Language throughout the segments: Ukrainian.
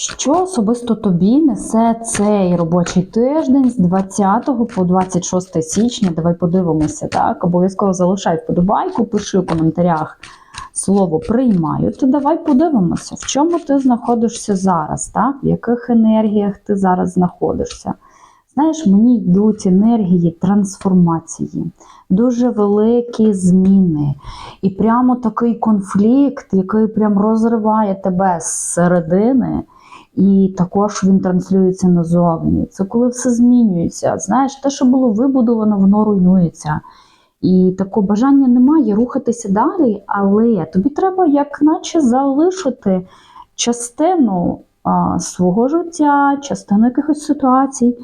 Що особисто тобі несе цей робочий тиждень з 20 по 26 січня? Давай подивимося, так? Обов'язково залишай вподобайку, пиши у коментарях слово приймаю. То давай подивимося, в чому ти знаходишся зараз, так? В яких енергіях ти зараз знаходишся. Знаєш, мені йдуть енергії трансформації, дуже великі зміни. І прямо такий конфлікт, який прям розриває тебе зсередини. І також він транслюється назовні. Це коли все змінюється. Знаєш, те, що було вибудовано, воно руйнується. І такого бажання немає рухатися далі, але тобі треба, як наче, залишити частину а, свого життя, частину якихось ситуацій,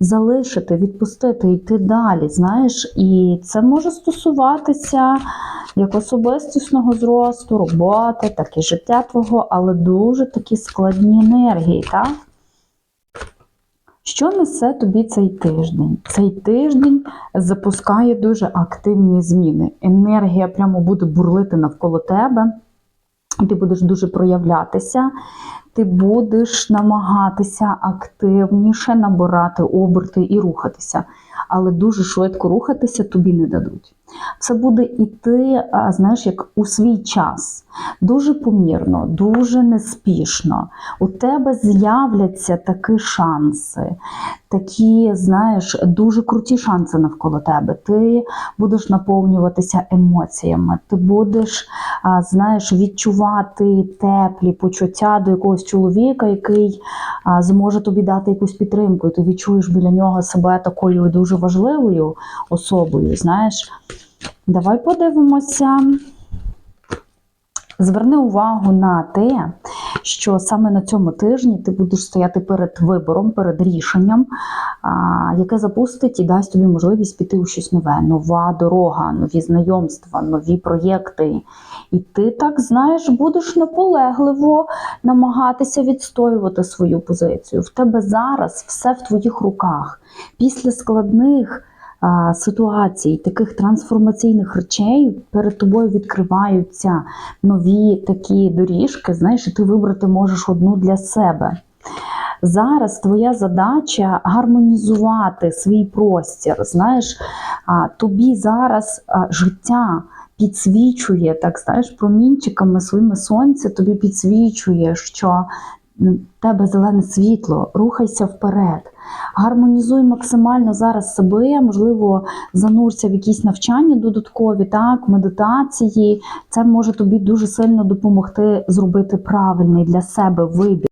залишити, відпустити, йти далі. Знаєш, і це може стосуватися як особистісного зросту, роботи, так і життя твого, але дуже такі складні енергії, так? Що несе тобі цей тиждень? Цей тиждень запускає дуже активні зміни. Енергія прямо буде бурлити навколо тебе. Ти будеш дуже проявлятися, ти будеш намагатися активніше набирати оберти і рухатися, але дуже швидко рухатися тобі не дадуть. Це буде іти, а, знаєш, як у свій час, дуже помірно, дуже неспішно. У тебе з'являться такі шанси, такі, знаєш, дуже круті шанси навколо тебе. Ти будеш наповнюватися емоціями, ти будеш, знаєш, відчувати теплі почуття до якогось чоловіка, який зможе тобі дати якусь підтримку, і ти відчуєш біля нього себе такою дуже важливою особою. Знаєш, давай подивимося. Зверни увагу на те, що саме на цьому тижні ти будеш стояти перед вибором, перед рішенням, яке запустить і дасть тобі можливість піти у щось нове, нова дорога, нові знайомства, нові проєкти. І ти так знаєш, будеш наполегливо намагатися відстоювати свою позицію. В тебе зараз все в твоїх руках. Після складних ситуацій, таких трансформаційних речей перед тобою відкриваються нові такі доріжки. Знаєш, і ти вибрати можеш одну для себе. Зараз твоя задача гармонізувати свій простір. Знаєш, тобі зараз життя підсвічує, так знаєш, промінчиками своїми сонця тобі підсвічує, що тебе зелене світло, рухайся вперед. Гармонізуй максимально зараз себе, можливо, занурся в якісь навчання додаткові, так, медитації. Це може тобі дуже сильно допомогти зробити правильний для себе вибір.